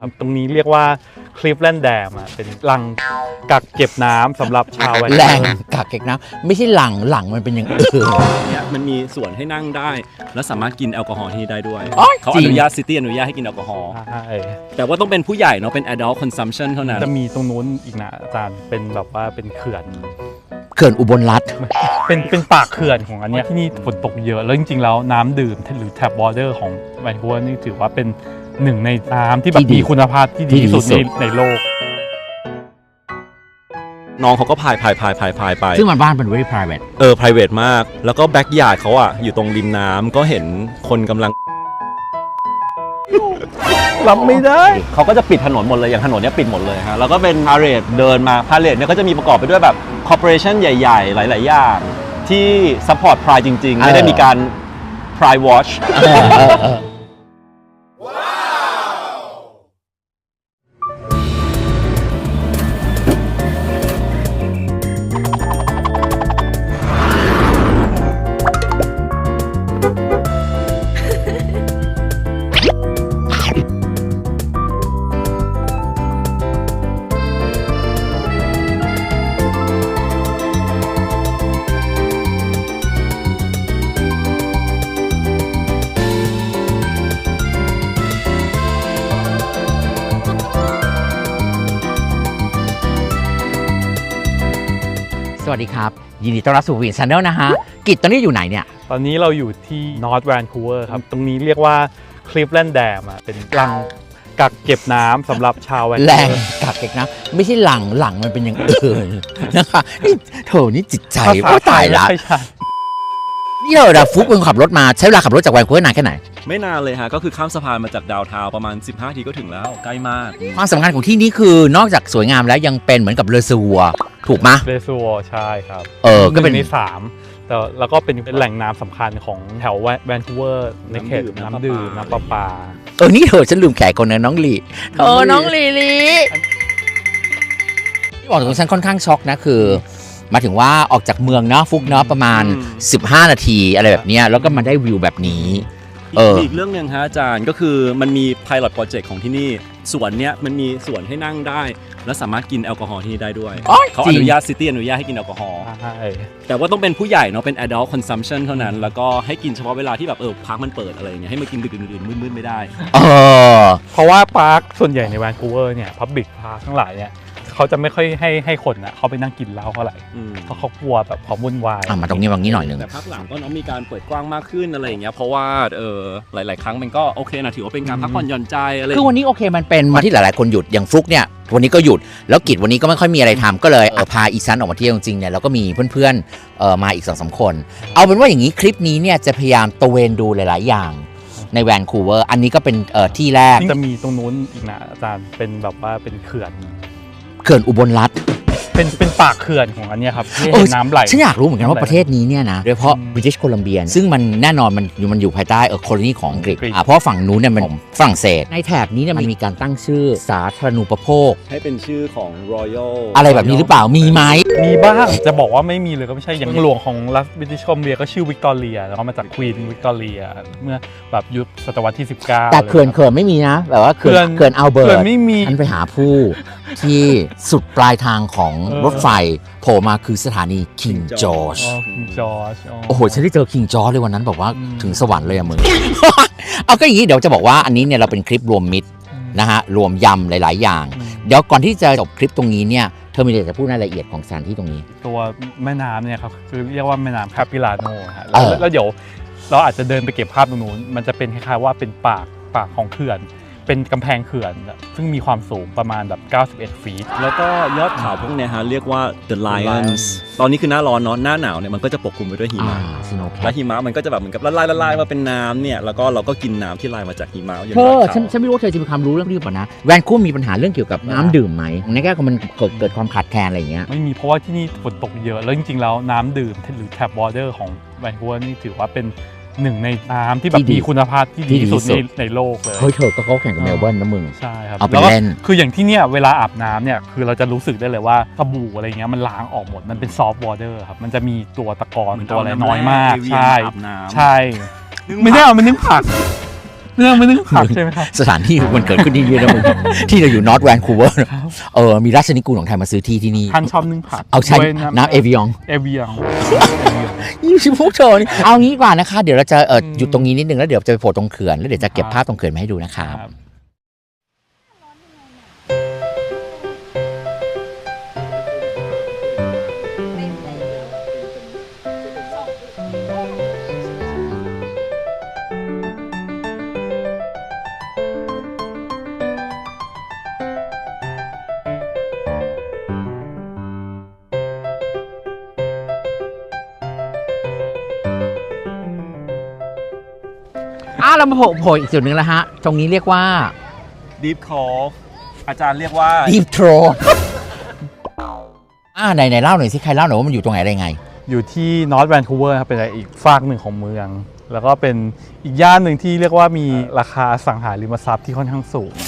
ครับตรงนี้เรียกว่าคลิฟแลนด์แดมอะเป็นรังกักเก็บน้ำสำหรับชาวแวนแรงกักเก็บน้ำไม่ใช่หลังหลังมันเป็นอย่างอื่น เนี่ยมันมีส่วนให้นั่งได้ และสามารถกินแอลกอฮอล์ที่นี่ได้ด้วยอ๋อเขาจริอง นุญาตซิตี้อนุญาตให้กินแอลกอฮอล์ใช่แต่ว่าต้องเป็นผู้ใหญ่เนาะเป็น adult consumption เท่านั้น จะมีตรงนู้นอีกนะอาจารย์เป็นแบบว่าเป็นเขื่อน เขื่อนอุบลรัฐเป็นเป็นปากเขื่อนของอันเนี้ยที่นี่ฝนตกเยอะแล้วจริงๆแล้วน้ำดื่มหรือแท็บวอเตอร์ของแวนคูเวอร์นี่ถือว่าเป็น หนึ่งในน้ำที่แบบมีคุณภาพที่ดีที่สุดในในโลก น้องเขาก็พายพายพายพายพายไป ซึ่งมันบ้านเป็น very private เออ private มาก แล้วก็แบ็กยาร์ดเขาอะอยู่ตรงริมน้ำก็เห็นคนกำลัง รับไม่ได้ เขาก็จะปิดถนนหมดเลยอย่างถนนเนี้ยปิดหมดเลยฮะแล้วก็เป็นพาเรดเดินมาพาเรดเนี่ยก็จะมีประกอบไปด้วยแบบคอร์ปอเรชันใหญ่ ๆ หลาย ๆ อย่าง ที่ซัพพอร์ตพรายจริง ๆ ไม่ได้มีการพรายวอช เออเออเออ วัสดีครับ ยินดีต้อนรับสู่วินชาแนลนะฮะ กิจตอนนี้อยู่ไหนเนี่ย ตอนนี้เราอยู่ที่นอร์ทแวนคูเวอร์ครับ ตรงนี้เรียกว่าคลิฟแลนด์แดมอะเป็นรังกักเก็บน้ำสำหรับชาวแวนแรคูงเวอร์กักเก็บน้ำไม่ใช่หลังหลังมันเป็นอย่างอื่นนะคะนี่เธอนี่จิตใจภาษาโอ้ตายละไทไม่ใช่นี่เราดาฟุกเป็นขับรถมาใช้เวลาขับรถจากแวนคูเวอร์นานแค่ไหน ไม่นานเลยฮะ ก็คือข้ามสะพานมาจากดาวน์ทาวน์ประมาณ 15 ทีก็ถึงแล้ว ใกล้มาก ความสำคัญของที่นี่คือนอกจากสวยงามแล้วยังเป็นเหมือนกับเรือซัวถูกไหมยเรซัวใช่ครับเออก็เป็นหงในสามแต่แล้วก็เป็นเป็นแหล่งน้ำสำคัญของแถวแวนคูเวอร์ในเขตน้ำน้ำดื่ดื่มม น้ำประปา เออนี่เธอฉันลืมแขกคนนึงน้องลีเออน้องลีลีที่บอกตรงฉันค่อนข้างช็อกนะคือ มาถึงว่าออกจากเมืองเนาะฟุกเนาะประมาณอืม15 นาทีอะไรแบบเนี้ยแล้วก็มาได้วิวแบบนี้เอออีกอีกเรื่องหนึ่งฮะอาจารย์ก็คือมันมี pilot project ของที่นี่สวนเนี้ยมันมีสวนให้นั่งได้ และสามารถกินแอลกอฮอล์ที่นี่ได้ด้วยอ๋อเขาจริองนุญาตซิตี้อนุญาตให้กินแอลกอฮอล์ใช่แต่ว่าต้องเป็นผู้ใหญ่เนาะเป็น adult consumption เท่านั้น แล้วก็ให้กินเฉพาะเวลาที่แบบเออพักมันเปิดอะไรอย่างเงี้ยให้มากินดึกดื่นๆมืดๆไม่ได้เออเพราะว่าพาร์คส่วนใหญ่ในแวนคูเวอร์เนี่ยพับบิกพาร์คทั้งหลายเนี่ย เขาจะไม่ค่อยให้ให้คนนะเขาไปนั่งกินเหล้าเท่าไหร่อืมเพราะเขากลัวแบบความวุ่นวายอะมาตรงนี้มาตรงนี้หน่อยหนึ่งแต่พักหลังก็เน้องมีการเปิดกว้างมากขึ้นอะไรอย่างเงี้ยเพราะว่าเออหลาย ๆ ครั้งมันก็โอเคนะถือว่าเป็นการพักผ่อนหย่อนใจอะไรคือวันนี้โอเคมันเป็นมาที่หลาย ๆ คนหยุดอย่างฟลุกเนี่ยวันนี้ก็หยุดแล้วกิจวันนี้ก็ไม่ค่อยมีอะไรทำก็เลยเออพาอีซันออกมาเที่ยวจริงๆเนี่ยแล้วก็มีเพื่อนๆเออมาอีกสองสามคน เอาเป็นว่าอย่างนี้คลิปนี้เนี่ยจะพยายามตระเวนดูหลาย ๆ อย่างในแวนคูเวอร์ อันนี้ก็เป็นเออที่แรก จะมีตรงนู้นอีกนะอาจารย์ เป็นแบบว่าเป็นเขื่อนเขื่อนอุบลรัฐ เป็นเป็นปากเขื่อนของอันเนี้ยครับที่เออเห็นน้ำไหล ฉันอยากรู้เหมือนกันว่าน้ำไหลประเทศนี้เนี่ยนะโดยเฉพาะบริ i ิชโคลัมเบียซึ่งมันแน่นอนมันอยู่มันอยู่ภายใต้เออโคลนีของอังกฤษอังกฤษ อะเพราะฝั่งนู้นเนี่ยมันฝรั่งเศส ในแถบนี้เนี่ยมันมีการตั้งชื่อสาธารณูปโภค ให้เป็นชื่อของ Royal อะไรแบบนี้หรือเปล่ามีไหมมีบ้างจะบอกว่าไม่มีเลยก็ไม่ใช่อย่างหลวงของรัฐบริติชคอมเบียก็ชื่อวิกตอเรียแล้วก็มาจากควีนวิกตอเรียเมื่อแบบยุคศตวรรษที่ 19แต่เขื่อนเขื่อนไม่มีนะแบบว่าเขื่อนเขื่อนอัลเบิร์เขื่ตอนไม่มี ฉันไปหาผู้ที่สุดปลายทางของเออรถไฟโผล่มาคือสถานี King George อ๋อคิงจอร์จโอ้โหฉันได้เจอ King George เลยวันนั้นบอกว่าอืมถึงสวรรค์เลยอะมึง เอาก็อย่างนี้เดี๋ยวจะบอกว่าอันนี้เนี่ยเราเป็นคลิปรวมมิตรนะฮะรวมยำหลาย ๆ อย่างอืมเดี๋ยวก่อนที่จะจบคลิปตรงนี้เนี่ยเธอมีอะไรจะพูดรายละเอียดของสถานที่ตรงนี้ ตัวแม่น้ำเนี่ยครับคือเรียกว่าแม่น้ำคาปิลาโนฮะเอแล้วอแล้วเดี๋ยวเราอาจจะเดินไปเก็บภาพตรงนู้นมันจะเป็นคล้ายๆว่าเป็นปากปากของเขื่อน เป็นกำแพงเขื่อน ซึ่งมีความสูงประมาณแบบ 91 ฟีต แล้วก็ยอดเขาพวกเนี้ยฮะเรียกว่า The Lions Lions ตอนนี้คือหน้าร้อนเนาะหน้าหนาวเนี่ยมันก็จะปกคลุมไปด้วยหิอ่ามะสโนว์แคแล้วปหิมะมันก็จะแบบเหมือนกับละลายละลายมาเป็นน้ำเนี่ยแล้วก็เราก็กินน้ำที่ลายมาจากหิมะอย่างเธอยดฉันเขา ฉันไม่รู้ว่าเธอจะมีความรู้เรื่องนี้ป่ะนะ แวนคูเวอร์มีปัญหาเรื่องเกี่ยวกับน้ำดื่มไหมในแง่ของมันเกิดเกิดความขาดแคลนอะไรอย่างเงี้ย ไม่มีเพราะว่าที่นี่ฝนตกเยอะ แล้วจริงๆ แล้วน้ำดื่มหรือแท็บวอเตอร์ของแวนคูเวอร์นี่ถือว่าเป็น หนึ่งในน้ำที่แบที่บดีมีคุณภาพที่ที่ดีดีที่สุดที่ในสุดในโลกเลย เฮ้ยเธอก็เขาแข่งกับเมลเบิร์นนะมึง ใช่ครับเอาไปแล้วก็เล่น คืออย่างที่เนี่ยเวลาอาบน้ำเนี่ยคือเราจะรู้สึกได้เลยว่าสบู่อะไรเงี้ยมันล้างออกหมดมันเป็นซอฟต์วอเตอร์ครับมันจะมีตัวตะกอนเหมือนตัวอะไรเอาน้ำน้อยมากแร่ใช่อาบน้ำใช่ ไม่ได้เอามันนึกผัก เรื่องไม่นึกผักใช่ไหมครับ สถานที่มันเกิดขึ้นที่นี่นะมึงที่เราอยู่นอร์ทแวนคูเวอร์เออมีราชนิกูลของไทยมาซื้อที่ที่นี่ท่านชอบนึ่งผักเอาใช้ด้วยน้ำเอวิองเอวิยองยี่ชิพวกเธอนี่เอางี้ดีกว่านะคะ เดี๋ยวเราจะเอออืมหยุดตรงนี้นิดนึงแล้วเดี๋ยวจะไปโผล่ตรงเขื่อนแล้วเดี๋ยวจะเก็บครับภาพตรงเขื่อนมาให้ดูนะครับ เรามาโผล่โผล่อีกจุดหนึ่งแล้วฮะ ตรงนี้เรียกว่า Deep Cove อาจารย์เรียกว่า Deep t r o อ่าไหนไหนเล่าหน่อยสิใครเล่าหน่อยว่ามันอยู่ตรงไหนอะไรไง อยู่ที่นอร์ทแวนคูเวอร์ครับเป็นอีกฝากหนึ่งของเมือง แล้วก็เป็นอีกย่านหนึ่งที่เรียกว่ามีราคาอสังหาริมทรัพย์ที่ค่อนข้างสูงนะฮะ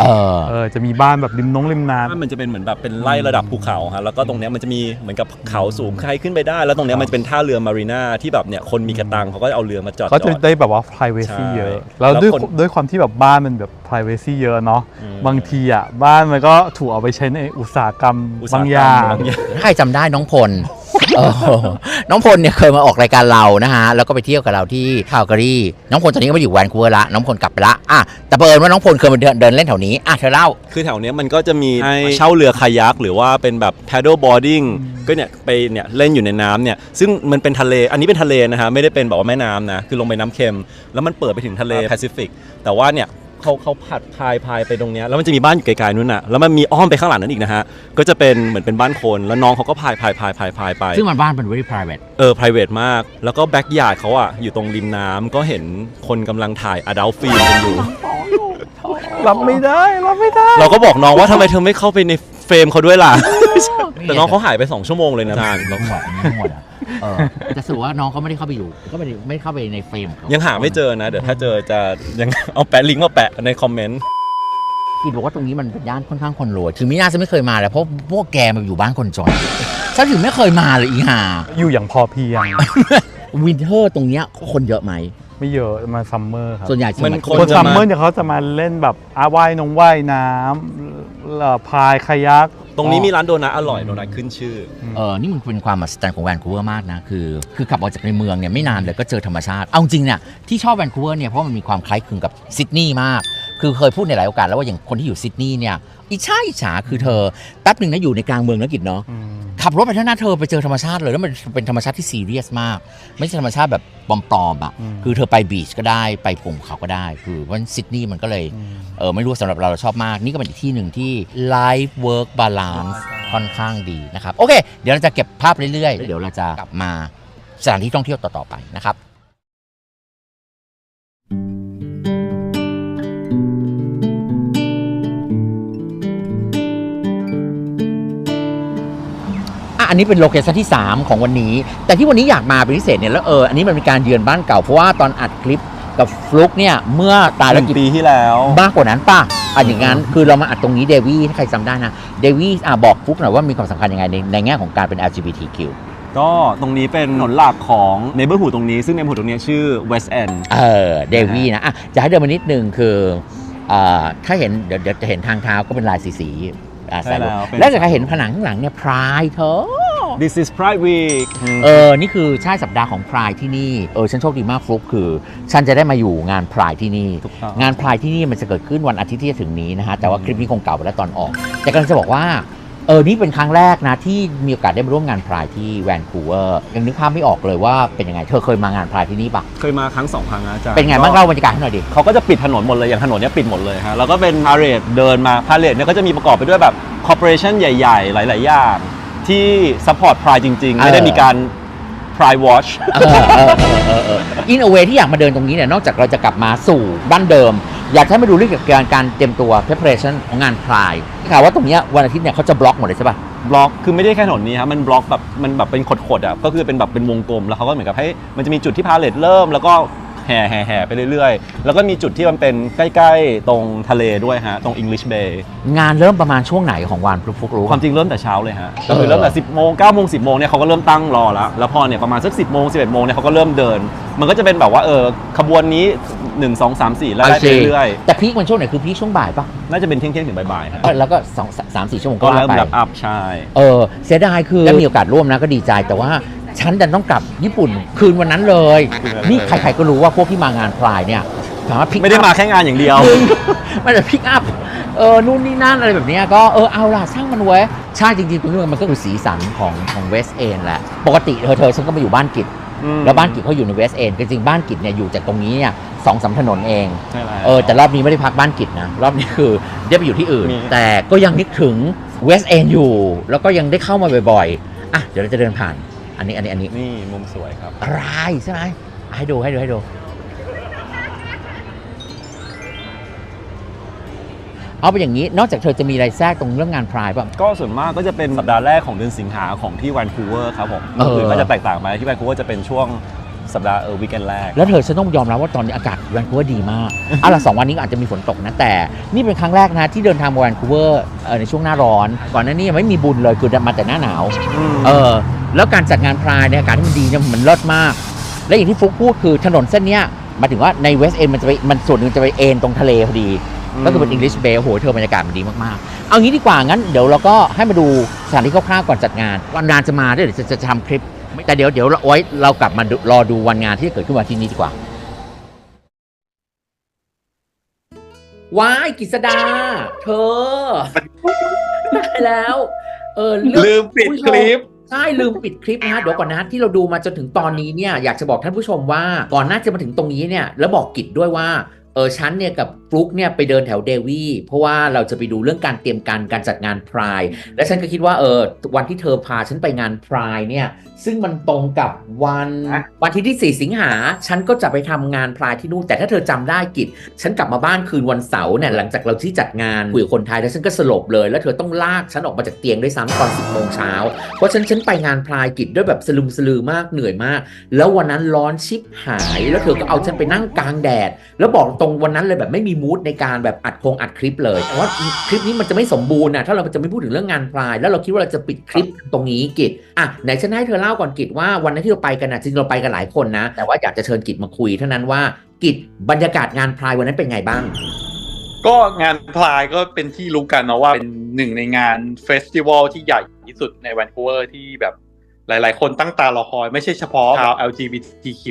เออ เออจะมีบ้านแบบริมน้องริมน้มันจะเป็นเหมือนแบบเป็นไล่ระดับภูเขาฮะแล้วก็ตรงเนี้ยมันจะมีเหมือนกับเขาสูงใครขึ้นไปได้ แล้วตรงเนี้ยมันจะเป็นท่าเรือมารีนาที่แบบเนี่ยคนมีกระตังเขาก็เอาเรือมาจอดำก็จจะอด ได้แบบว่า privacy ใช่เยอะ แล้วด้วยแล้วคนด้วยความที่แบบบ้านมันแบบ privacy เยอะเนาะอืม บางทีอะบ้านมันก็ถูกเอาไปใช้ในอุตสาหกรรมอุตสาบาหงกอรรย่ามงบางอย่างถ้าใครจำได้น้องพลเออ น้องพลเนี่ยเคยมาออกรายการเรานะฮะแล้วก็ไปเที่ยวกับเราที่คาลการีน้องพลตอนนี้ก็มาอยู่แวนคูเวอร์ละน้องพลกลับไปละอะแต่เปิดว่าน้องพลเคยมาเดินเดินเล่นแถวนี้อะเธอเล่า คือแถวเนี้ยมันก็จะมีให้เช่าเรือคายักหรือว่าเป็นแบบ paddle boarding ก็เนี่ยไปเนี่ยเล่นอยู่ในน้ำเนี่ยซึ่งมันเป็นทะเลอันนี้เป็นทะเลนะฮะไม่ได้เป็นแบบว่าแม่น้ำนะคือลงไปน้ำเค็ม แล้วมันเปิดไปถึงทะเลแปซิฟิกแต่ว่าเนี่ย เขาเขาผัดพายพายไปตรงเนี้ยแล้วมันจะมีบ้านอยู่ไกลๆนู่นน่ะแล้วมันมีอ้อมไปข้างหลังนั้นอีกนะฮะก็จะเป็นเหมือนเป็นบ้านคนแล้วน้องเขาก็พายพายพายพายพายไปซึ่งมันบ้านเป็น very private เออ private มาก แล้วก็แบ็กยาร์ดเขาอะอยู่ตรงริมน้ำก็เห็นคนกำลังถ่าย adult film กันอยู่ รับไม่ได้รับไม่ได้ เราก็บอกน้องว่าทำไมเธอไม่เข้าไปในเฟรมเขาด้วยล่ะ แต่น้องเขาหายไป 2 ชั่วโมงเลยนะจานทั้งหมดทั้งหมดอะ เออแต่สรุปว่าน้องเขาไม่ได้เข้าไปอยู่ ก็ไม่ได้ไม่ได้เข้าไปในเฟรมขยังหาไม่เจอนะ เดี๋ยวถ้าเจอจะยังเอาแปะลิงก์มาแปะในคอมเมนต์ กินบอกว่าตรงนี้มันเป็นย่านค่อนข้างคนรวยถึงมิน่าจะไม่เคยมาเลยเพราะพวกแกมาอยู่บ้านคนจนฉันถึงไม่เคยมาเลยอีห่าอยู่อย่างพอเพียง วินเทอร์ตรงเนี้ยคนเยอะไหมไม่เยอะมาซัมเมอร์ครับ ส่วนใหญ่จะมันมาคนคนจะซัมมาเมอร์เนี่ยเขาจะมาเล่นแบบอาว่ายนงว่ายน้ำเอ่อพายคายักตรงนี้มีร้านโดนัทอร่อยโดนัทขึ้นชื่อ เออนี่มันเป็นความมหัศจรรย์ของแวนคูเวอร์มากนะ คือคือขับออกจากในเมืองเนี่ยไม่นานเลยก็เจอธรรมชาติ เอาจริงเนี่ยที่ชอบแวนคูเวอร์เนี่ยเพราะมันมีความคล้ายคลึงกับซิดนีย์มาก คือเคยพูดในหลายโอกาสแล้วว่าอย่างคนที่อยู่ซิดนีย์เนี่ยอิจฉาอิจฉาคือเธอแป๊บหนึ่งนะอยู่ในกลางเมืองนะกิจเนาะอืม ขับรถไปท่างหน้าเธอไปเจอธรรมชาติเลยแล้วมันเป็นธรรมชาติที่ซีเรียสมาก ไม่ใช่ธรรมชาติแบบปลอมๆอะอืมคือเธอไปบีชก็ได้ไปภูเขาก็ได้ คือว่าซิดนีย์มันก็เลยเออไม่รู้สำหรับเราเราชอบมาก นี่ก็เป็นอีกที่หนึ่งที่ life work balance ค่อนข้างดีนะครับ โอเค เดี๋ยวเราจะเก็บภาพเรื่อยๆเดี๋ยวเราจะกลับมาสถานที่ท่องเที่ยวต่อๆไปนะครับ อะอันนี้เป็นโลเคชั่นที่ 3 ของวันนี้ แต่ที่วันนี้อยากมาเป็นพิเศษเนี่ยแล้วเอออันนี้มันเป็นการเยือนบ้านเก่าเพราะว่าตอนอัดคลิปกับฟลุกเนี่ยเมื่อตายหแล้วนึ่งกี่ปีที่แล้ว มากกว่านั้นป่ะอันอย่างนั้นคือเรามาอัดตรงนี้เดวี่ถ้าใครจำได้นะเดวี่อะบอกฟุกหน่อยว่ามีความสำคัญยังไงในในแง่ของการเป็น LGBTQ ก็ตรงนี้เป็นถนนหลักของเนเบอร์หูตรงนี้ ซึ่งเนเบอร์หูตรงนี้ชื่อ West End เออเดวี่นะอะจะให้เดินมานิดนึงคือเอ่อถ้าเห็นเดี๋ยวเดี๋ยวจะเห็นทางเท้าก็เป็นลายสีสีๆอะใช่แล้วใส่เป็นแล้วจะใครเห็นผนังข้างหลังเนี่ยพรายเธอ This is Pride Week เออ นี่คือใช่สัปดาห์ของพรายที่นี่ เออ ฉันโชคดีมากฟลุกคือ ฉันจะได้มาอยู่งานพรายที่นี่ ถูกต้อง งานพรายที่นี่มันจะเกิดขึ้นวันอาทิตย์ที่จะถึงนี้นะฮะ แต่ว่าคลิปนี้คงเก่าไปแล้วตอนออก แต่กำลังจะบอกว่า เออ นี่เป็นครั้งแรกนะที่มีโอกาสได้มาร่วมงานพรายที่แวนคูเวอร์ ยังนึกภาพไม่ออกเลยว่าเป็นยังไง เธอเคยมางานพรายที่นี่ปะเคยมาครั้งสองครั้งนะอาจารย์เป็นไงบ้างเล่าบรรยากาศให้หน่อยดิ เขาก็จะปิดถนนหมดเลย อย่างถนนเนี้ยปิดหมดเลยฮะ แล้วก็เป็นพาเรดเดินมาพาเรดเนี่ยก็จะมีประกอบไปด้วยแบบคอร์ปอเรชันใหญ่ ๆ หลาย ๆ อย่าง ที่ซัพพอร์ตพรายจริง ๆ ไม่ได้เออมีการพรายวอชเออเออเออเออเอออินเอเวที่อยากมาเดินตรงนี้เนี่ยนอกจากเราจะกลับมาสู่บ้านเดิม อยากให้มาดูเรื่องเกี่ยวกับการการเตรียมตัว preparation ของงานพรายข่าวว่าตรงเนี้ยวันอาทิตย์เนี่ยเขาจะบล็อกหมดเลยใช่ปะ บล็อกคือไม่ได้แค่ถนนนี้ครับมันบล็อกแบบมันแบบเป็นขดๆอะก็คือเป็นแบบเป็นวงกลมแล้วเขาก็เหมือนกับให้มันจะมีจุดที่พาเลทเริ่มแล้วก็แห่แห่แห่ไปเรื่อยๆ แล้วก็มีจุดที่มันเป็นใกล้ๆ ตรงทะเลด้วยฮะ ตรง English Bay งานเริ่มประมาณช่วงไหนของวันฟุกรู้ความจริงเริ่มแต่เช้าเลยฮะก็คือเริ่มแต่10โมง9โมง10โมงเนี่ยเขาก็เริ่มตั้งรอแล้ว แล้วพอเนี่ยประมาณสัก10โมง11โมงเนี่ยเขาก็เริ่มเดิน มันก็จะเป็นแบบว่าเออขบวนนี้ 1 2 3 4 แล้วไล่ไปเรื่อยแต่พีคมันช่วงไหนคือพีคช่วงบ่ายปะๆน่าจะเป็นเที่ยงๆถึงบ่ายๆฮะเออแล้วก็สองสามสี่ชั่วโมงก็ก็ว่าเริ่มไปแบบอัพใช่ เออเสียดายคือได้มีโอกาสร่วมนะก็ดีใจแต่ว่า ฉันดันต้องกลับญี่ปุ่นคืนวันนั้นเลย นี่ใครๆก็รู้ว่าพวกที่มางานพลายเนี่ยสามารถพิกไม่ได้มาแค่งานอย่างเดียวมันจะพิกอัพเออนู่นนี่นั่นอะไรแบบเนี้ยก็เออเอาล่ะช่างมันไว้ยใช่จริงๆตรงนี้มันก็คือสีสันของของเวสเอนแหละ ปกติเธอเธอฉันก็มาอยู่บ้านกิจอืมแล้วบ้านกิจเขาอยู่ในเวสเอนจริงๆบ้านกิจเนี่ยอยู่จากตรงนี้เนี่ยสองสามถนนเองใช่แล้วเออแต่รอบนี้ไม่ได้พักบ้านกิจนะ รอบนี้คือได้ไปอยู่ที่อื่นมีแต่ก็ยังนึกถึงเวสเอนอยู่ แล้วก็ยังได้เข้ามาบ่อยๆอะเดี๋ยวเราจะเดินผ่าน อันนี้อันนี้อันนี้นี่มุมสวยครับ อะไรใช่ไหมให้ดูให้ดูให้ดู เอาไปนอย่างนี้ นอกจากเธอจะมีอะไรแทรกตรงเรื่องงานพรายป่ะ ก็ส่วนมากก็จะเป็นสัปดาห์แรกของเดือนสิงหาของที่แวนคูเวอร์ครับผมเออ อื่นก็จะแตกต่างไปที่แวนคูเวอร์จะเป็นช่วงสัปดาห์เออวีคเอนแรก แล้วเธอฉันต้องยอมรับว่าตอนนี้อากาศแวนคูเวอร์ดีมาก เอาล่ะสองวันนี้ก็อาจจะมีฝนตกนะ แต่ นี่เป็นครั้งแรกนะที่เดินทางมาแวนคูเวอร์เอ่อในช่วงหน้าร้อน ก่อนหน้านี้ยังไม่มีบุญเลยคือมาแต่หน้าหนาว เออ แล้วการจัดงานพรายเนี่ยอากาศที่มันดีเนี่ยมันเลิศมาก และอย่างที่ฟลุกพูดคือถนนเส้นเนี้ยหมายถึงว่าในเวสเอนมันจะไปมันส่วนหนึ่งจะไปเอนตรงทะเลพอดีอืมก็คือเป็นอังกฤษเบย์โหเธอบรรยากาศมันดีมากๆ เอางี้ดีกว่างั้นเดี๋ยวเราก็ให้มาดูสถานที่คร่าวๆก่อนจัดงาน วันงานจะมาด้วยเดี๋ยวจะจะจะทำคลิป แต่เดี๋ยวเดี๋ยวเราไว้เรากลับมาดูรอดูวันงานที่จะเกิดขึ้นวันที่นี้ดีกว่าว้ายกิษดา เธอได้แล้ว เออเรื่องลืมปิดคลิป ใช่ลืมปิดคลิปนะฮะเดี๋ยวก่อนนะที่เราดูมาจนถึงตอนนี้เนี่ยอยากจะบอกท่านผู้ชมว่าก่อนหน้าจะมาถึงตรงนี้เนี่ยแล้วบอกกิจด้วยว่า เออฉันเนี่ยกับฟลุกเนี่ยไปเดินแถวเดวี่ เพราะว่าเราจะไปดูเรื่องการเตรียมการการจัดงานพราย และฉันก็คิดว่าเออวันที่เธอพาฉันไปงานพรายเนี่ย ซึ่งมันตรงกับวันอะวันที่ที่ 4 สิงหา ฉันก็จะไปทำงานพรายที่นู่น แต่ถ้าเธอจำได้กิจ ฉันกลับมาบ้านคืนวันเสาร์เนี่ยหลังจากเราที่จัดงานคุยกับคนไทยแล้วฉันก็สลบเลย แล้วเธอต้องลากฉันออกมาจากเตียงด้วยซ้ำตอน10โมงเช้าเพราะฉันฉันไปงานพลายกิจด้วยแบบสลุมสลือมากเหนื่อยมาก แล้ววันนั้นร้อนชิบหาย แล้วเธอก็เอาฉันไปนั่งกลางแดด แล้วบอกตรงวันนั้นเลยแบบไม่มีมูดในการแบบอัดโครงอัดคลิปเลยแต่ว่าคลิปนี้มันจะไม่สมบูรณ์นะถ้าเราจะไม่พูดถึงเรื่องงานพลาย แล้วเราคิดว่าเราจะปิดคลิปตรงนี้กิจอะไหนฉันให้เธอเล่าก่อนกิจว่าวันนั้นที่เราไปกันนะจริงเราไปกันหลายคนนะ แต่ว่าอยากจะเชิญกิจมาคุยเท่านั้นว่ากิจบรรยากาศงานพลายวันนั้นเป็นไงบ้างก็งานพลายก็เป็นที่รู้กันเนาะว่าเป็นหนึ่งในงานเฟสติวัลที่ใหญ่ที่สุดในแวนคูเวอร์ที่แบบ หลาย ๆ คนตั้งตารอคอย ไม่ใช่เฉพาะชาว LGBTQ+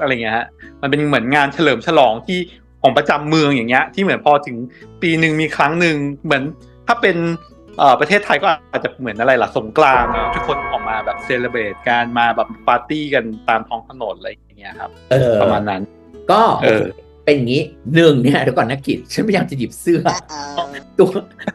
อะไรเงี้ยฮะมันเป็นเหมือนงานเฉลิมฉลองที่ของประจำเมืองอย่างเงี้ยที่เหมือนพอถึงปีหนึ่งมีครั้งหนึ่งเหมือนถ้าเป็นเอ่อประเทศไทยก็อาจจะเหมือนอะไรล่ะสงกรานต์ทุกคนออกมาแบบเซเลบรตการมาแบบปาร์ตี้กันตามท้องถนนอะไรอย่างเงี้ยครับเออประมาณนั้น ก็ เออเป็นอย่างนี้หนึ่งเนี่ยเดี๋ยวก่อนนะกิจฉันพยายามจะหยิบเสื้อตัว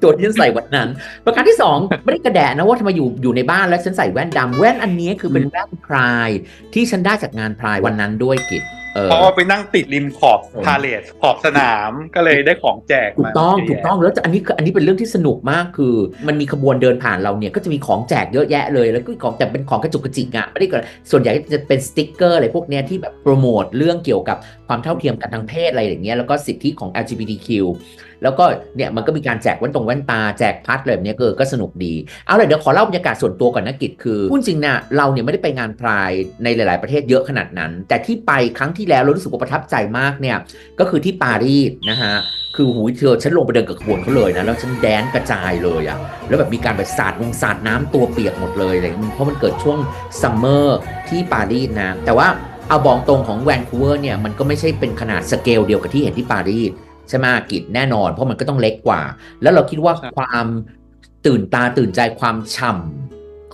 ตัวที่ฉันใส่วันนั้น ประการที่สองไม่ได้กระแดะนะว่าทำไมอยู่อยู่ในบ้านแล้วฉันใส่แว่นดำแว่นอันนี้คือเป็นแว่นพรายที่ฉันได้จากงานพรายวันนั้นด้วยกิจ เออเพราะว่าไปนั่งติดริมขอบพาเลทขอบสนามก็เลยได้ของแจกถูกมาต้องเยะถูกต้องแล้วอันนี้คืออันนี้เป็นเรื่องที่สนุกมากคือ มันมีขบวนเดินผ่านเราเนี่ยก็จะมีของแจกเยอะแยะเลยแล้วก็ของแต่เป็นของกระจุกกระจิกอะไม่ได้ก็ส่วนใหญ่จะเป็นสติ๊กเกอร์อะไรพวกเนี้ยที่แบบโปรโมทเรื่องเกี่ยวกับความเท่าเทียมกันทางเพศอะไรอย่างเงี้ยแล้วก็สิทธิของ LGBTQ แล้วก็เนี่ยมันก็มีการแจกแว่นตรงแว่นตาแจกพัดอะไรแบบเนี้ยก็ก็สนุกดีเอาเลยเดี๋ยวขอเล่าบรรยากาศส่วนตัวก่อนนะกิจคือพูดจริงนะเราเนี่ยไม่ได้ไปงานพรายในหลาย ๆประเทศเยอะขนาดนั้น แต่ที่ไปครั้งที่แล้วเรารู้สึกว่าประทับใจมากเนี่ยก็คือที่ปารีสนะฮะคือหูเธอฉันลงไปเดินกับขบวนเขาเลยนะแล้วฉันแดนกระจายเลยอะแล้วแบบมีการแบบสาดวงสาดน้ำตัวเปียกหมดเลยอะไรเงี้ยเพราะมันเกิดช่วงซัมเมอร์ที่ปารีสนะแต่ว่าเอาบอกตรงของแวนคูเวอร์เนี่ยมันก็ไม่ใช่เป็นขนาดสเกลเดียวกับที่เห็นที่ปารีส ใช่ไหมกิจแน่นอน เพราะมันก็ต้องเล็กกว่า แล้วเราคิดว่าความตื่นตาตื่นใจความฉ่ำ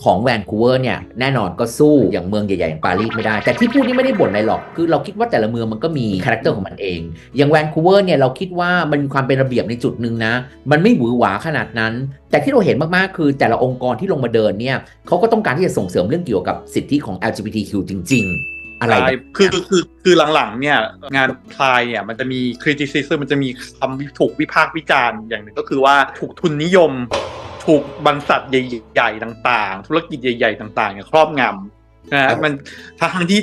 ของแวนคูเวอร์เนี่ยแน่นอนก็สู้อย่างเมืองใหญ่ๆอย่างปารีสไม่ได้ แต่ที่พูดนี่ไม่ได้บ่นอะไรหรอก คือเราคิดว่าแต่ละเมืองมันก็มีคาแรคเตอร์ของมันเอง อย่างแวนคูเวอร์เนี่ยเราคิดว่ามันมีความเป็นระเบียบในจุดหนึ่งนะ มันไม่หวือหวาขนาดนั้น แต่ที่เราเห็นมากๆคือแต่ละองค์กรที่ลงมาเดินเนี่ยเขาก็ต้องการที่จะส่งเสริมเรื่องเกี่ยวกับสิทธิของ LGBTQ จริง ๆ อะไรใช่แบบคือคือคือหลังๆเนี่ยงานพลายเนี่ยมันจะมีคริติซิซึมมันจะมีคำถูกวิพากษ์วิจารณ์อย่างหนึ่งก็คือว่าถูกทุนนิยม ถูกบรรษัทใหญ่ๆต่างๆ ธุรกิจใหญ่ๆต่างๆเนี่ยครอบงำนะฮะมันทั้งที่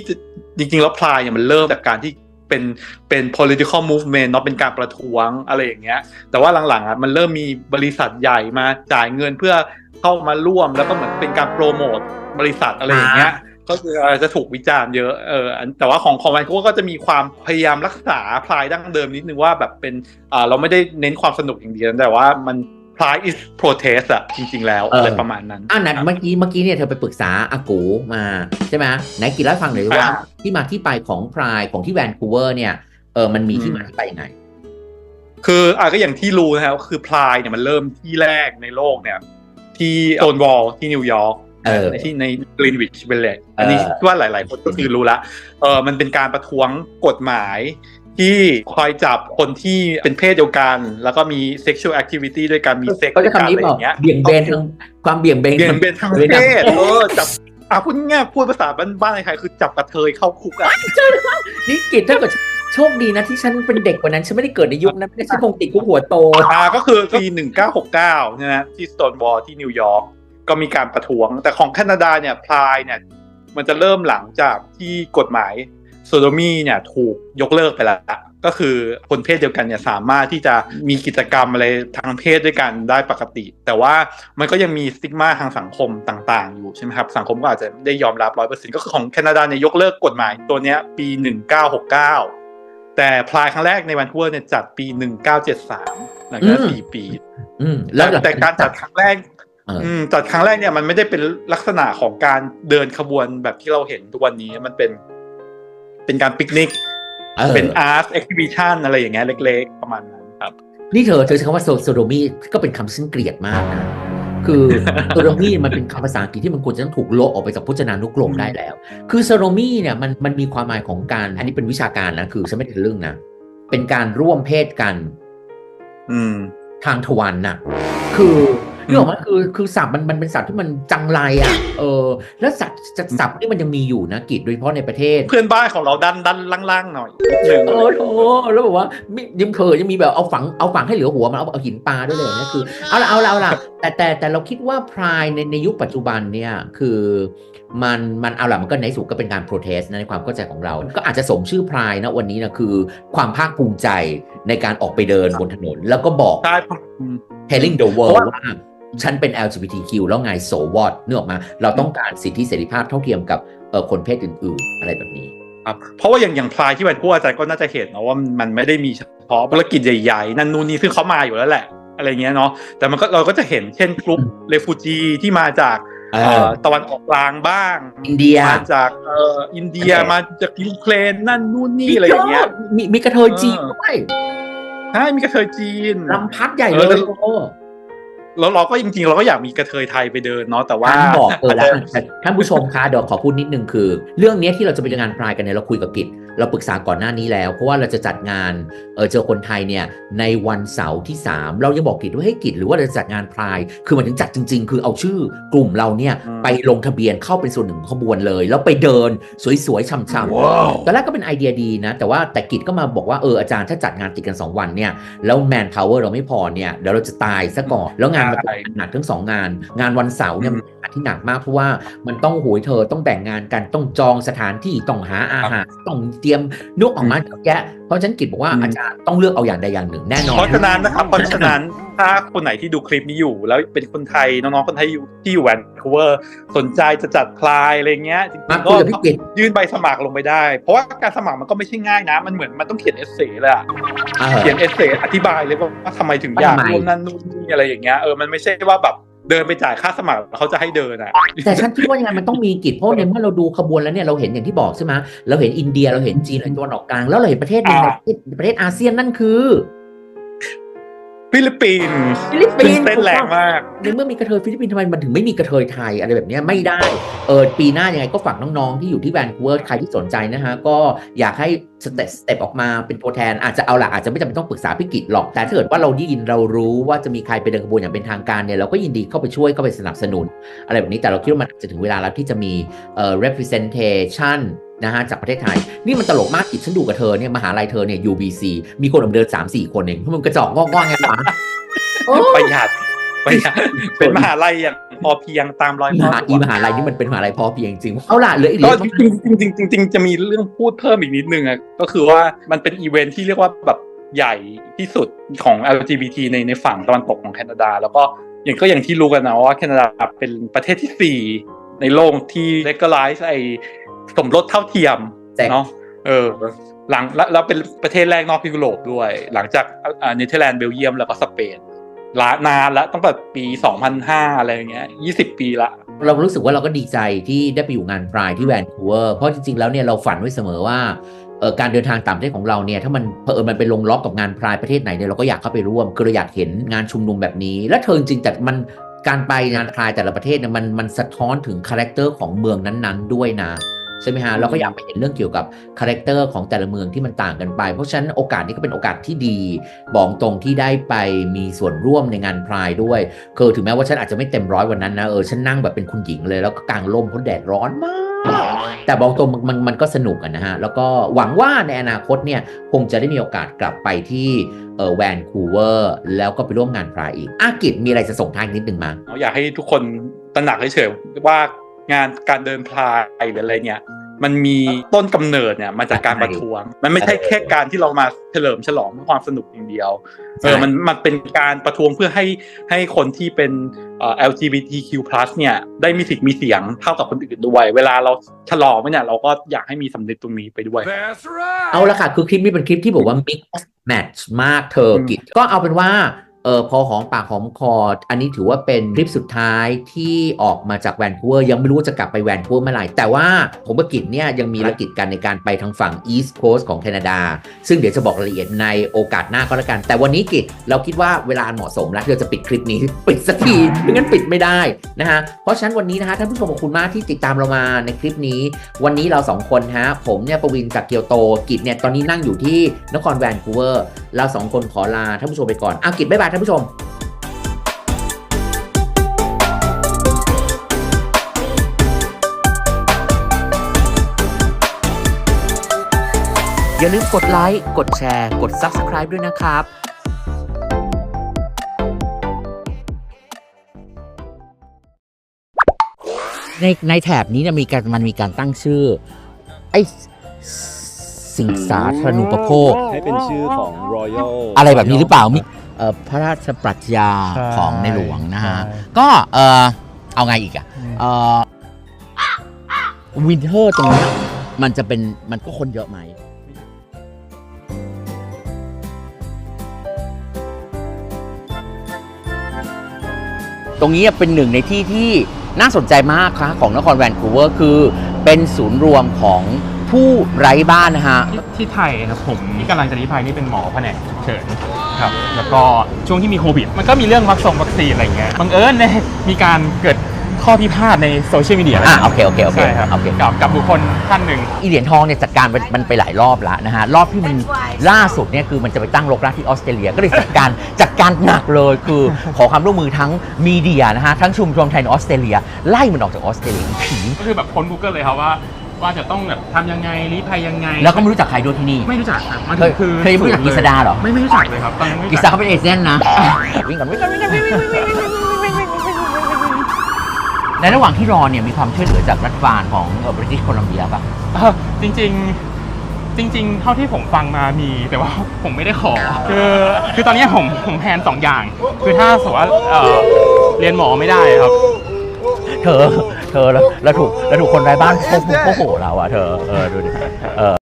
จริงๆแล้วพลายเนี่ยมันเริ่มจากการที่เป็นเป็น political movement เนาะเป็นการประท้วงอะไรอย่างเงี้ย แต่ว่าหลังๆอะมันเริ่มมีบริษัทใหญ่มาจ่ายเงินเพื่อเข้ามาร่วมแล้วก็เหมือนเป็นการโปรโมทบริษัทอะไรอย่างเงี้ย ก็คือจะถูกวิจารณ์เยอะเอออันแต่ว่าของของแวนคูเวอร์ก็จะมีความพยายามรักษาพลายดั้งเดิมนิดนึงว่าแบบเป็นอ่าเราไม่ได้เน้นความสนุกอย่างเดียวแต่ว่ามันพลาย is protest อะจริง ๆ แล้วเออออะไรประมาณนั้นอ่านัดเมื่อกี้เมื่อกี้เนี่ยเธอไปปรึกษาอากูมาใช่ไหมไหนกี่เล่าให้ฟังหน่อยว่าอ่าที่มาที่ไปของพรายของที่แวนคูเวอร์เนี่ยเออมันมีที่อืมมาที่ไปยังไงคืออะก็อย่างที่รู้นะครับคือพลายเนี่ยมันเริ่มที่แรกในโลกเนี่ย ที่โ o นวอลที่นิวยอร์กเออ ที่ในกรีนวิชเบลเลตอันนี้เออว่าหลาย ๆ คนก็คือรู้ละเออมันเป็นการประท้วงกฎหมายที่คอยจับคนที่เป็นเพศเดียวกัน แล้วก็มี sexual activity ด้วยกันมีเซ็กก็ด้วจะยกันคำนี้อะไรบออกย่างเงี้ยเบี่ยงเบนทางความเบี่ยงเบนเบี่ยงเบนทางเพเลยนะศเออจับอะพูดง่ายๆพูดภาษาบ้านๆใครคือจับกระเทยเข้าคุกอะนี่กิจถ้าเกิดโชคดีนะที่ฉันเป็นเด็กกว่านั้น ฉันไม่ได้เกิดในยุคนั้นไม่ได้ฉันคงติดคุกหัวโตอ่าก็คือปี 1969นะฮะที่สโตนวอลที่นิวยอร์ก ก็มีการประท้วง แต่ของแคนาดาเนี่ยพลายเนี่ย มันจะเริ่มหลังจากที่กฎหมายโซโดมีเนี่ยถูกยกเลิกไปแล้วก็คือคนเพศเดียวกันเนี่ยสามารถที่จะมีกิจกรรมอะไรทางเพศด้วยกันได้ปกติ แต่ว่ามันก็ยังมีสติ๊กมาทางสังคมต่างๆ อยู่ใช่ไหมครับสังคมก็อาจจะไม่ได้ยอมรับร้อยเปอร์เซ็นต์ก็คือของแคนาดาเนี่ยยกเลิกกฎหมายตัวเนี้ยปี 1969 แต่พลายครั้งแรกในแวนคูเวอร์เนี่ยจัดปี 1973หลังจากอืมสี่ปีอืมแล้วหลังแต่การจัดครั้งแรกเอออืม จัดครั้งแรกเนี่ยมันไม่ได้เป็นลักษณะของการเดินขบวนแบบที่เราเห็นทุกวันนี้มันเป็น เป็นการปิกนิกเออเป็นอาร์ตเอ็กซิบิชันอะไรอย่างเงี้ยเล็ก ๆ ประมาณนั้นครับ นี่เธอเธอใช้คำว่าโซโดมีก็เป็นคำซึ่งเกลียดมากนะคือโซโดมีมันเป็นคำภาษาอังกฤษที่มันควรจะต้องถูกโละออกไปจากพจนานุกรมได้แล้ว คือโซโดมีเนี่ยมันมันมีความหมายของการ อันนี้เป็นวิชาการนะคือฉันไม่ได้ทะลึ่งนะเป็นการร่วมเพศกัน อืม ทางทวารน่ะคือ เรื่องของมันคือคือศัพท์มันมันเป็นศัพท์ที่มันจังไรอะ เออ แล้วศัพท์ศัพท์นี่มันยังมีอยู่นะกิจโดยเฉพาะในประเทศ เพื่อนบ้านของเราดันดันล่างๆหน่อยนิดหนึ่งเออโถแล้วบอกว่ามิยังเคยยังมีแบบเอาฝังเอาฝังให้เหลือหัวมันเอาเอาหินปลาด้วยเลยเนี่ยคือเอาละเอาละเอาละแต่แต่แต่เราคิดว่าพรายในในยุคปัจจุบันเนี่ยคือมันมันเอาละมันก็ในสุดก็เป็นการโปรเทสนะในความเข้าใจของเรา ก็อาจจะสมชื่อพรายนะวันนี้นะคือ ความภาคภูมิใจในการออกไปเดินบนถนน แล้วก็บอกใช่อืม telling the world เพราะว่าว่า ฉันเป็น LGBTQ แล้วไง so what เนื้อออกมา เราต้องการสิทธิเสรีภาพเท่าเทียมกับเอ่อคนเพศอื่น ๆ อะไรแบบนี้ครับเพราะว่าอย่างอย่างพลายที่แวนคูเวอร์อาจารย์ก็น่าจะเห็นนะว่ามันมันไม่ได้มีเฉพาะธุรกิจใหญ่ๆ นั่นนู่นนี่ซึ่งเขามาอยู่แล้วแหละ อะไรเงี้ยเนาะแต่มันก็เราก็จะเห็นเช่นกลุ่มเรฟูจีที่มาจากเอเอ่ออตะวันออกกลางบ้าง อินเดียมาจากเอ่ออินเดียโอเคมาจากยูเครนนั่นนู่นนี่อะไรอย่างเงี้ยมีมีกระเทยจีนเออด้วยใช่มีกระเทยจีนลำพัดใหญ่เลเออแล้ยวโอ้ แล้วเราก็จริงๆ เราก็อยากมีกระเทยไทยไปเดินเนาะแต่ว่าท่านบอกเออแล้วาจจะแต่ท่านผู้ชมคะเดี๋ยวขอพูดนิดนึงคือ เรื่องเนี้ยที่เราจะไปงานพรายกันเนี่ยเราคุยกับกิจ เราปรึกษาก่อนหน้านี้แล้ว เพราะว่าเราจะจัดงานเออเจอคนไทยเนี่ยในวันเสาร์ที่ 3 เรายังบอกกิจว่าให้ยกิจหรือว่าเราจะจัดงานพราย คือมันถึงจัดจริง ๆ คือเอาชื่อกลุ่มเราเนี่ยอืมไปลงทะเบียนเข้าเป็นส่วนหนึ่งของขบวนเลย แล้วไปเดินสวยๆช่ำๆตอนแรกก็เป็นไอเดียดีนะ แต่ว่าแต่กิจก็มาบอกว่าเอออาจารย์ถ้าจัดงานติดกัน 2 วันเนี่ยแล้วแมนพาวเวอร์เราไม่พอเนี่ยเดี๋ยวเราจะตายซะก่อนแล้วงานมันใช่หนักทั้งสองงาน งานวันเสาร์เนี่ยอืมัมนเป็นงานที่หนักมากเพราะว่ามันต้องโหยเธอต้องแบ่งงานกันต้องจองสถานที่ต้องหาอาหารต้องเตรียมนุกออกมาเยอะแยะเพราะฉะนั้นกิจบอกว่าอืมอาจารย์ต้องเลือกเอาอย่างใดอย่างหนึ่งแน่นอนเพราะฉะนั้นนะครับเพราะฉะนั้นถ้าคนไหนที่ดูคลิปนี้อยู่ แล้วเป็นคนไทยน้องๆคนไทยอยู่ที่อยู่แวนคูเวอร์สนใจจะจัดพลายอะไรเงี้ยจริงมาๆคุก็ยกับพี่กิจยื่นใบสมัครลงไปได้ เพราะว่าการสมัครมันก็ไม่ใช่ง่ายนะ มันเหมือนมันต้องเขียนเอเซ่เลยอะเออเขียนเอเซ่อธิบายเลยว่าว่าทำไมถึงอยากว่าทำไมร่วมนั่นนู่นนี่อะไรอย่างเงี้ยเออมันไม่ใช่ว่าแบบ เดินไปจ่ายค่าสมัครเขาจะให้เดินอะแต่ฉันคิดว่ายังไงมันต้องมีกิจเพราะในเมื่อเราดูขบวนแล้วเนี่ยเราเห็นอย่างที่บอกใช่ไหมเราเห็นอินเดียเราเห็นจีนเราเห็นตะวันออกกลาง แล้วเราเห็นประเทศหนึ่งในอ่าประเทศประเทศอาเซียนนั่นคือฟิลิปปินส์ฟิลิปปินส์เต้นแรงมากในเมื่อมีกระเทยฟิลิปปินส์ทำไมมันถึงไม่มีกระเทยไทยอะไรแบบเนี้ยไม่ได้เออปีหน้ายังไงก็ฝากน้องๆที่อยู่ที่แวนคูเวอร์ใครที่สนใจนะฮะก็อยากให้สเตปสเต็ปออกมาเป็นตัวแทน อาจจะเอาละอาจจะไม่จำเป็นต้องปรึกษาพี่กิจหรอก แต่ถ้าเกิดว่าเราได้ยินเรารู้ว่าจะมีใครไปเดินขบวนอย่างเป็นทางการเนี่ยเราก็ยินดีเข้าไปช่วยเข้าไปสนับสนุน อะไรแบบนี้แต่เราคิดว่ามันจะถึงเวลาแล้วที่จะมีเอ่อ representation นะฮะจากประเทศไทย นี่มันตลกมากกิจฉันดูกับเธอเนี่ยมหาลัยเธอเนี่ย UBC มีคนออกมาเดิน3 4คนเองมันกระจอกงอกๆไงวะโอ้ประหยัด ไปอย่างเป็นมหาลัยอย่างพอเพียงตามรอยมพ่อหาหลอีวงมหาลัยนี่มันเป็นมหาลัยพอเพียงจริงเอาล่ะเหลืออีกก็เรื่องจริงจริงจริงๆจะมีเรื่องพูดเพิ่มอีกนิดนึงอะก็คือว่ามันเป็นอีเวนท์ที่เรียกว่าแบบใหญ่ที่สุดของ LGBT ในในฝั่งตะวันตกของแคนาดา แล้วก็อย่างก็อย่างที่รู้กันนะว่าแคนาดาเป็นประเทศที่สี่ในโลกที่ legalize ไอ้สมรสเท่าเทียมแจ็คเนาะเออหลังแล้วแล้วเป็นประเทศแรกนอกยุโรปด้วย หลังจากอ่าเนเธอร์แลนด์เบลเยียมแล้วก็สเปน ลานานแล้วตั้งแต่ปี 2005 อะไรอย่างเงี้ย 20 ปีละ เรารู้สึกว่าเราก็ดีใจที่ได้ไปอยู่งานพรายที่แวนคูเวอร์เพราะจริงๆ แล้วเนี่ยเราฝันไว้เสมอว่าเออการเดินทางต่างประเทศของเราเนี่ยถ้ามันเผอิญมันไปลงล็อกกับงานพรายประเทศไหนเนี่ยเราก็อยากเข้าไปร่วมคือเราอยากเห็นงานชุมนุมแบบนี้ และเธอจริงแต่มันการไปงานพรายแต่ละประเทศเนี่ยมันมันสะท้อนถึงคาแรคเตอร์ของเมืองนั้นๆ ด้วยนะ ใช่ไหมฮะเราก็อยากไปเห็นเรื่องเกี่ยวกับคาแรคเตอร์ของแต่ละเมืองที่มันต่างกันไป เพราะฉะนั้นโอกาสนี้ก็เป็นโอกาสที่ดี บอกตรงที่ได้ไปมีส่วนร่วมในงานพรายด้วยคือถึงแม้ว่าฉันอาจจะไม่เต็มร้อยวันนั้นนะเออฉันนั่งแบบเป็นคุณหญิงเลยแล้วก็กางร่มเพราะแดดร้อนมากแต่บอกตรงมันมันมันก็สนุกอะนะฮะ แล้วก็หวังว่าในอนาคตเนี่ย คงจะได้มีโอกาสกลับไปที่เออแวนคูเวอร์แล้วก็ไปร่วมงานพรายอีกอากิจมีอะไรจะส่งท้ายนิดนึงมาอยากให้ทุกคนตระหนักเฉยๆว่า งานการเดินพลายหรืออะไรเนี่ย มันมีต้นกำเนิดเนี่ยมาจากการประท้วง มันไม่ใช่แค่การที่เรามาเฉลิมฉลองเพื่อความสนุกอย่างเดียวใช่เออมันมันเป็นการประท้วงเพื่อให้ให้คนที่เป็นเอ่อ LGBTQ+ เนี่ยได้มีสิทธิ์มีเสียงเท่ากับคนอื่นด้วย เวลาเราฉลองเนี่ยเราก็อยากให้มีสำนึกตรงนี้ไปด้วย เอาละค่ะคือคลิปนี้เป็นคลิปที่บอกว่า mix match มากเธออืมกิจก็เอาเป็นว่า เออพอหอมปากหอมคอ อันนี้ถือว่าเป็นคลิปสุดท้ายที่ออกมาจากแวนคูเวอร์ยังไม่รู้ว่าจะกลับไปแวนคูเวอร์เมื่อไหร่ แต่ว่าผมกับกิจเนี่ยยังมีภารกิจกันในการไปทางฝั่ง East Coast ของแคนาดา ซึ่งเดี๋ยวจะบอกรายละเอียดในโอกาสหน้าก็แล้วกัน แต่วันนี้กิจเราคิดว่าเวลาเหมาะสมแล้วเราจะปิดคลิปนี้ปิดสักทีไม่งั้นปิดไม่ได้นะฮะเพราะฉะนั้นวันนี้นะฮะท่านผู้ชมขอบคุณมากที่ติดตามเรามาในคลิปนี้ วันนี้เราสองคนฮะผมเนี่ยประวินจากเกียวโตกิจเนี่ยตอนนี้นั่งอยู่ที่นครแวนคูเวอร์เราสองคนขอลาท่านผู้ชมไปก่อนเอากิจบ๊ายบายท่านผู้ชมอย่าลืมกดไลค์ กดแชร์ กด Subscribe ด้วยนะครับในในแถบนี้เนี่ยมีการมันมีการตั้งชื่อ ไอ้สิ่งสาธารณูปโภค ให้เป็นชื่อของ Royal อะไรแบบนี้หรือเปล่ามีเอ่อ พระราชปรัชญาใช่ของในหลวงนะฮะ ใช่ ก็เออเอาไงอีกอะเออวินเทอร์ตรงเนี้ยมันจะเป็นมันก็คนเยอะไหม ตรงนี้เป็นหนึ่งในที่ที่น่าสนใจมากค่ะของนครแวนคูเวอร์คือเป็นศูนย์รวมของ ผู้ไร้บ้านนะฮะ ที่ที่ไทยครับผมที่กำลังจะรีภัยนี่เป็นหมอแผนกฉุกเฉินครับแล้วก็ช่วงที่มีโควิด มันก็มีเรื่องวัคซงวัคซีนอะไรเงี้ยบังเอิญเนี่ยมีการเกิดข้อพิพาทในโซเชียลมีเดียอะโอเคโอเคโอเคใช่ครับโอเค กับกับบุคคลท่านหนึ่ง อีเหรียญทองเนี่ยจัดการมันมันไปหลายรอบแล้วนะฮะ รอบที่มันล่าสุดเนี่ยคือมันจะไปตั้งรกรากที่ออสเตรเลียก็เลยจัดการจัดการหนักเลยคือ ขอความร่วมมือทั้งมีเดียนะฮะ ทั้งชุมชนไทยในออสเตรเลีย ไล่มันออกจากออสเตรเลียผี ก็คือแบบค้น Google เลยครับว่า ว่าจะต้องแบบทำยังไงรีภัยยังไง แล้วก็ไม่รู้จักใครด้วยที่นี่ ไม่รู้จักครับมันเคยคือเคยรู้จักกฤษดาเหรอ ไม่ไม่รู้จักเลยครับตอนนั้นไม่กิรู้ซ่าจักเขาเป็นเอเจนต์นะ วิ่งก่อนวิ่งก่อนวิ่งก่อนวิ่งก่อนวิ่งก่อนวิ่งก่อนวิ่งก่อนในระหว่างที่รอเนี่ยมีความช่วยเหลือจากรัฐบาลของบริติชโคลัมเบียป่ะ เออจริง ๆ จริง ๆ เท่าที่ผมฟังมามีแต่ว่าผมไม่ได้ขอ คือคือตอนนี้ผมผมแพลนสองอย่าง คือถ้าสมมติว่าเอ่อเรียนหมอไม่ได้ครับ เธอ เธอแล้วแล้วถูกแล้วถูกคนไร้บ้านโคโหเราอะเธอเออดูดิเออ